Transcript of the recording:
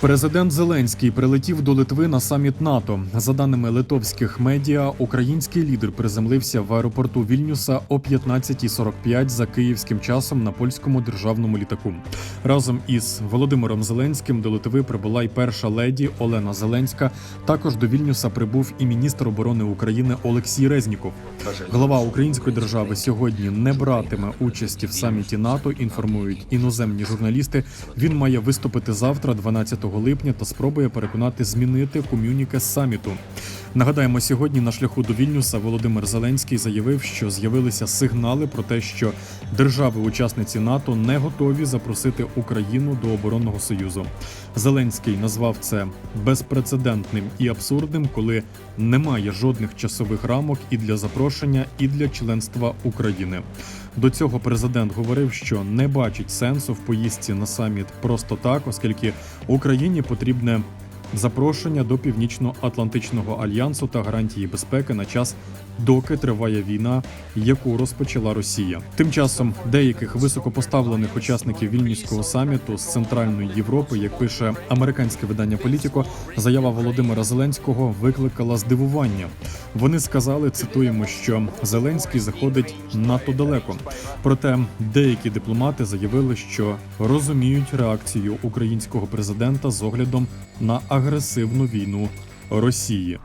Президент Зеленський прилетів до Литви на саміт НАТО. За даними литовських медіа, український лідер приземлився в аеропорту Вільнюса о 15.45 за київським часом на польському державному літаку. Разом із Володимиром Зеленським до Литви прибула й перша леді Олена Зеленська. Також до Вільнюса прибув і міністр оборони України Олексій Резніков. Глава української держави сьогодні не братиме участі в саміті НАТО. Інформують іноземні журналісти. Він має виступити завтра, 12 липня, та спробує переконати змінити ком'юніке саміту. Нагадаємо, сьогодні на шляху до Вільнюса Володимир Зеленський заявив, що з'явилися сигнали про те, що держави-учасниці НАТО не готові запросити Україну до оборонного союзу. Зеленський назвав це безпрецедентним і абсурдним, коли немає жодних часових рамок і для запрошення, і для членства України. До цього президент говорив, що не бачить сенсу в поїздці на саміт просто так, оскільки Україні потрібне запрошення до Північно-Атлантичного альянсу та гарантії безпеки на час, доки триває війна, яку розпочала Росія. Тим часом деяких високопоставлених учасників вільнюського саміту з центральної Європи, як пише американське видання Політіко, заява Володимира Зеленського викликала здивування. Вони сказали, цитуємо, що Зеленський заходить надто далеко. Проте деякі дипломати заявили, що розуміють реакцію українського президента з оглядом на агресивну війну Росії.